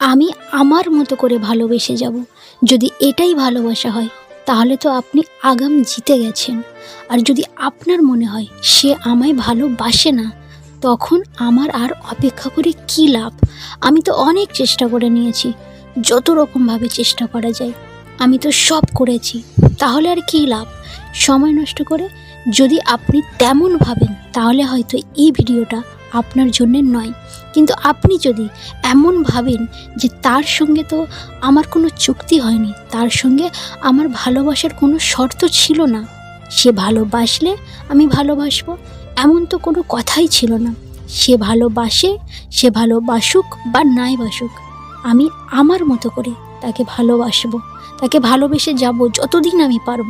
আমি আমার মতো করে ভালোবেসে যাব। যদি এটাই ভালোবাসা হয়, তাহলে তো আপনি আগাম জিতে গেছেন। আর যদি আপনার মনে হয় সে আমায় ভালোবাসে না, তখন আমার আর অপেক্ষা করে কী লাভ? আমি তো অনেক চেষ্টা করে নিয়েছি, যত রকমভাবে চেষ্টা করা যায়, আমি তো সব করেছি, তাহলে আর কী লাভ? সময় নষ্ট করে যদি আপনি তেমন ভাবেন, তাহলে হয়তো এই ভিডিওটা আপনার জন্য নয়। কিন্তু আপনি যদি এমন ভাবেন যে তার সঙ্গে তো আমার কোনো চুক্তি হয়নি, তার সঙ্গে আমার ভালোবাসার কোনো শর্ত ছিল না, সে ভালোবাসলে আমি ভালোবাসবো, এমন তো কোনো কথাই ছিল না। সে ভালোবাসে, সে ভালোবাসুক বা নাই বাসুক, আমি আমার মতো করে তাকে ভালোবাসবো, তাকে ভালোবেসে যাব যতদিন আমি পারব,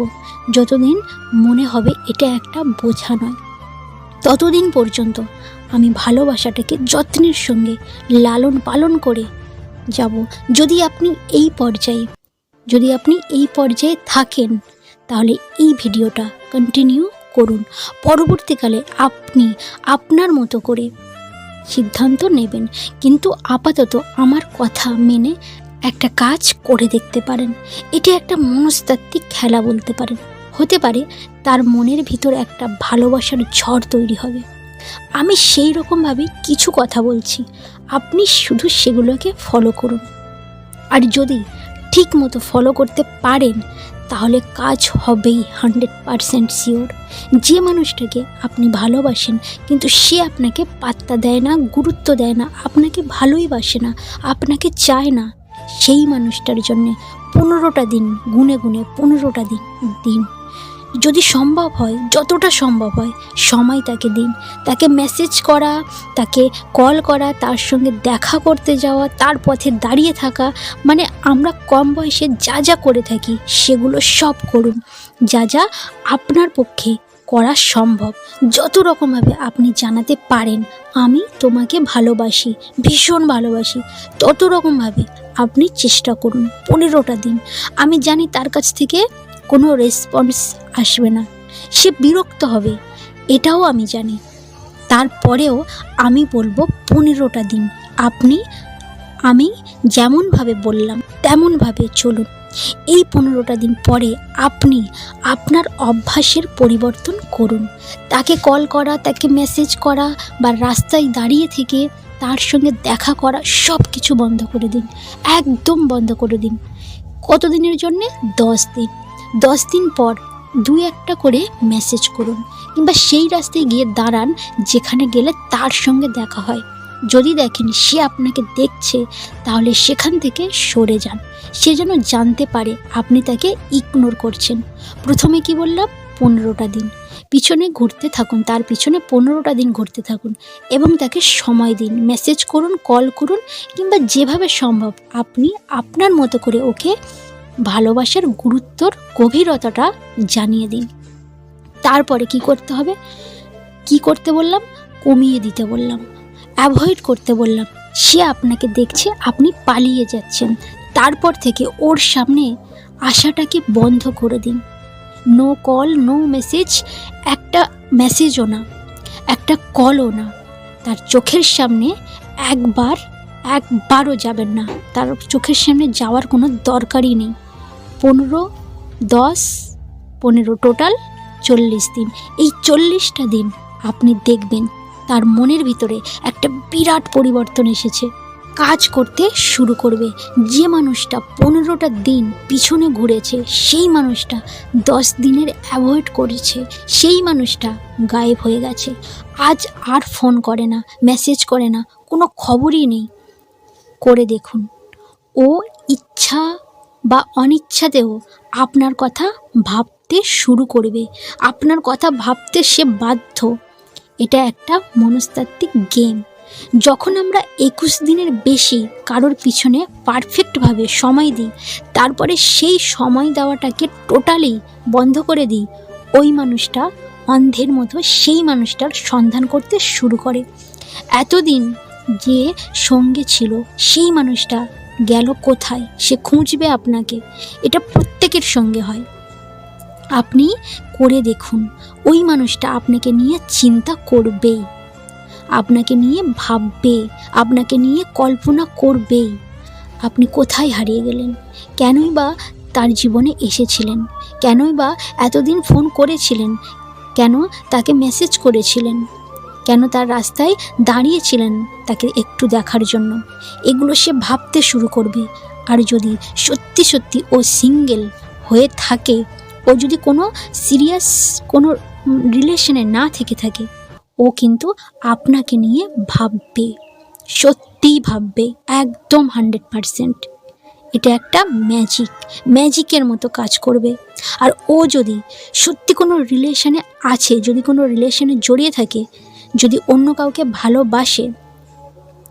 যতদিন মনে হবে এটা একটা বোঝা নয়। ততদিন পর্যন্ত আমি ভালোবাসাটাকে যত্নের সঙ্গে লালন পালন করে যাব। যদি আপনি এই পর্যায়ে, যদি আপনি এই পর্যায়ে থাকেন, তাহলে এই ভিডিওটা কন্টিনিউ করুন। পরবর্তীকালে আপনি আপনার মতো করে সিদ্ধান্ত নেবেন। কিন্তু আপাতত আমার কথা মেনে একটা কাজ করে দেখতে পারেন। এটা একটা মনস্তাত্ত্বিক খেলা বলতে পারেন। হতে পারে তার মনের ভিতর একটা ভালোবাসার ঝড় তৈরি হবে। আমি সেই রকমভাবে কিছু কথা বলছি। আপনি শুধু সেগুলোকে ফলো করুন। আর যদি ঠিক মতো ফলো করতে পারেন, তাহলে কাজ হবেই হান্ড্রেড পারসেন্ট শিওর যে মানুষটাকে আপনি ভালোবাসেন, কিন্তু সে আপনাকে পাত্তা দেয় না, গুরুত্ব দেয় না, আপনাকে ভালোই বাসে না, আপনাকে চায় না, সেই মানুষটার জন্যে পনেরোটা দিন, গুনে গুনে পনেরোটা দিন দিন। যদি সম্ভব হয়, যতটা সম্ভব হয়, সময় তাকে দিন। তাকে মেসেজ করা, তাকে কল করা, তার সঙ্গে দেখা করতে যাওয়া, তার পথে দাঁড়িয়ে থাকা মানে আমরা কম বয়সে যা যা করে থাকি, সেগুলো সব করুন। যা যা আপনার পক্ষে করা সম্ভব। যত রকমভাবে আপনি জানাতে পারেন, আমি তোমাকে ভালোবাসি, ভীষণ ভালোবাসি। তত রকমভাবে আপনি চেষ্টা করুন, পনেরোটা দিন। আমি জানি তার কাছ থেকে কোনো রেসপন্স আসবে না। সে বিরক্ত হবে, এটাও আমি জানি। তারপরেও আমি বলব পনেরোটা দিন। আপনি, আমি যেমনভাবে বললাম, তেমনভাবে চলুন। এই পনেরোটা দিন পরে আপনি আপনার অভ্যাসের পরিবর্তন করুন। তাকে কল করা, তাকে মেসেজ করা বা রাস্তায় দাঁড়িয়ে থেকে তার সঙ্গে দেখা করা সব কিছু বন্ধ করে দিন। একদম বন্ধ করে দিন। কতদিনের জন্যে? দশ দিন। দশ দিন পর দু একটা করে মেসেজ করুন কিংবা সেই রাস্তায় গিয়ে দাঁড়ান যেখানে গেলে তার সঙ্গে দেখা হয়। যদি দেখেন সে আপনাকে দেখছে, তাহলে সেখান থেকে সরে যান। সে যেন জানতে পারে আপনি তাকে ইগনোর করছেন। প্রথমে কি বললাম? পনেরোটা দিন। পিছনে ঘুরতে থাকুন, তার পিছনে পনেরোটা দিন ঘুরতে থাকুন এবং তাকে সময় দিন। মেসেজ করুন কল করুন কিংবা যেভাবে সম্ভব আপনি আপনার মতো করে ওকে ভালোবাসার গুরুত্বর গভীরতাটা জানিয়ে দিন। তারপরে কি করতে হবে? কি করতে বললাম? কমিয়ে দিতে বললাম। অ্যাভয়েড করতে বললাম। সে আপনাকে দেখছে, আপনি পালিয়ে যাচ্ছেন। তারপর থেকে ওর সামনে আশাটাকে বন্ধ করে দিন। নো কল নো মেসেজ একটা মেসেজও না, একটা কলও না। তার চোখের সামনে একবার, একবারও যাবেন না। তার চোখের সামনে যাওয়ার কোনো দরকারই নেই। পনেরো, দশ, পনেরো টোটাল চল্লিশ দিন। এই চল্লিশটা দিন আপনি দেখবেন তার মনের ভিতরে একটা বিরাট পরিবর্তন এসেছে। কাজ করতে শুরু করবে। যে মানুষটা পনেরোটা দিন পিছনে ঘুরেছে, সেই মানুষটা দশ দিনের অ্যাভয়েড করেছে, সেই মানুষটা গায়েব হয়ে গেছে। আজ আর ফোন করে না, মেসেজ করে না, কোনো খবরই নেই। করে দেখুন। ও ইচ্ছা বা অনিচ্ছাতেও আপনার কথা ভাবতে শুরু করবে। আপনার কথা ভাবতে সে বাধ্য। এটা একটা মনস্তাত্ত্বিক গেম যখন আমরা একুশ দিনের বেশি কারোর পিছনে পারফেক্টভাবে সময় দিই, তারপরে সেই সময় দেওয়াটাকে টোটালি বন্ধ করে দিই, ওই মানুষটা অন্ধের মতো সেই মানুষটার সন্ধান করতে শুরু করে। এতদিন যে সঙ্গে ছিল সেই মানুষটা গেল কোথায়? সে খুঁজবে আপনাকে। এটা প্রত্যেকের সঙ্গে হয়। আপনি করে দেখুন, ওই মানুষটা আপনাকে নিয়ে চিন্তা করবেই আপনাকে নিয়ে ভাববে, আপনাকে নিয়ে কল্পনা করবেই আপনি কোথায় হারিয়ে গেলেন? কেনই বা তার জীবনে এসেছিলেন? কেনই বা এতদিন ফোন করেছিলেন? কেন তাকে মেসেজ করেছিলেন? কেন তার রাস্তায় দাঁড়িয়েছিলেন তাকে একটু দেখার জন্য? এগুলো সে ভাবতে শুরু করবে। আর যদি সত্যি সত্যি ও সিঙ্গেল হয়ে থাকে, ও যদি কোনো সিরিয়াস কোনো রিলেশনে না থেকে থাকে, ও কিন্তু আপনাকে নিয়ে ভাববে। সত্যিই ভাববে, একদম হান্ড্রেড পারসেন্ট। এটা একটা ম্যাজিক, ম্যাজিকের মতো কাজ করবে। আর ও যদি সত্যি কোনো রিলেশনে আছে, যদি কোনো রিলেশনে জড়িয়ে থাকে যদি অন্য কাউকে ভালোবাসে,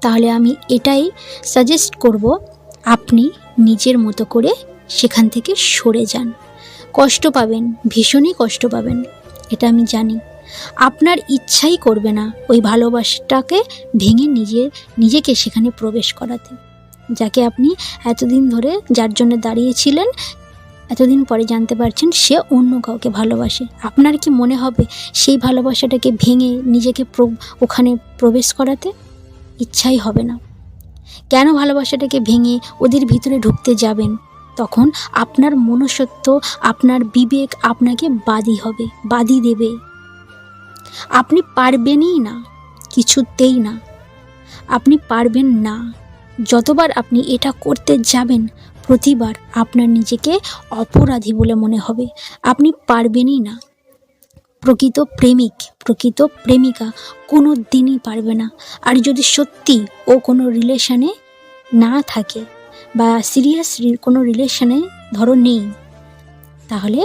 তাহলে আমি এটাই সাজেস্ট করব, আপনি নিজের মতো করে সেখান থেকে সরে যান। কষ্ট পাবেন, ভীষণই কষ্ট পাবেন, এটা আমি জানি। আপনার ইচ্ছাই করবে না ওই ভালোবাসাটাকে ভেঙে নিজের, নিজেকে সেখানে প্রবেশ করাতে। যাকে আপনি এতদিন ধরে যার জন্য দাঁড়িয়েছিলেন এতদিন পরে জানতে পারছেন সে অন্য কাউকে ভালোবাসে। আপনার কি মনে হবে সেই ভালোবাসাটাকে ভেঙে নিজেকে ওখানে প্রবেশ করাতে? ইচ্ছাই হবে না। কেন ভালোবাসাটাকে ভেঙে ওদের ভিতরে ঢুকতে যাবেন? তখন আপনার মনসত্ব আপনার বিবেক আপনাকে বাদী হবে, বাদী দেবে। আপনি পারবেনই না, কিছুতেই না। আপনি পারবেন না। যতবার আপনি এটা করতে যাবেন প্রতিবার আপনার নিজেকে অপরাধী বলে মনে হবে। আপনি পারবেনই না। প্রকৃত প্রেমিক, প্রকৃত প্রেমিকা কোনো দিনই পারবে না। আর যদি সত্যি ও কোনো রিলেশনে না থাকে বা সিরিয়াস কোনো রিলেশনে ধরো নেই, তাহলে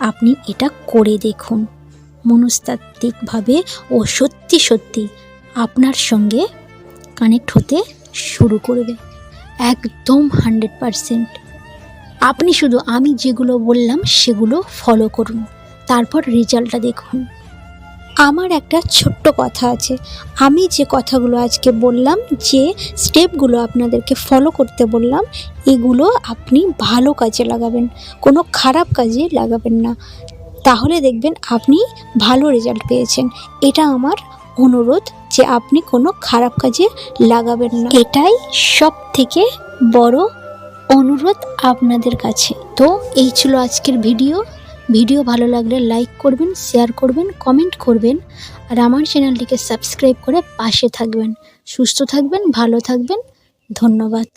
আপনি এটা করে দেখুন। মনস্তাত্ত্বিকভাবে ও সত্যি সত্যি আপনার সঙ্গে কানেক্ট হতে শুরু করবে। একদম হান্ড্রেড পারসেন্ট। আপনি শুধু আমি যেগুলো বললাম সেগুলো ফলো করুন। তারপর রেজাল্টটা দেখুন। আমার একটা ছোট্ট কথা আছে। আমি যে কথাগুলো আজকে বললাম, যে স্টেপগুলো আপনাদেরকে ফলো করতে বললাম, এগুলো আপনি ভালো কাজে লাগাবেন। কোনো খারাপ কাজে লাগাবেন না। তাহলে দেখবেন আপনি ভালো রেজাল্ট পেয়েছেন। এটা আমার অনুরোধ। যে আপনি কোনো খারাপ কাজে লাগাবেন না। এটাই সব থেকে বড় অনুরোধ আপনাদের কাছে। তো এই ছিল আজকের ভিডিও। ভিডিও ভালো লাগলে লাইক করবেন, শেয়ার করবেন, কমেন্ট করবেন, আর আমার চ্যানেলটিকে সাবস্ক্রাইব করে পাশে থাকবেন। সুস্থ থাকবেন, ভালো থাকবেন। ধন্যবাদ।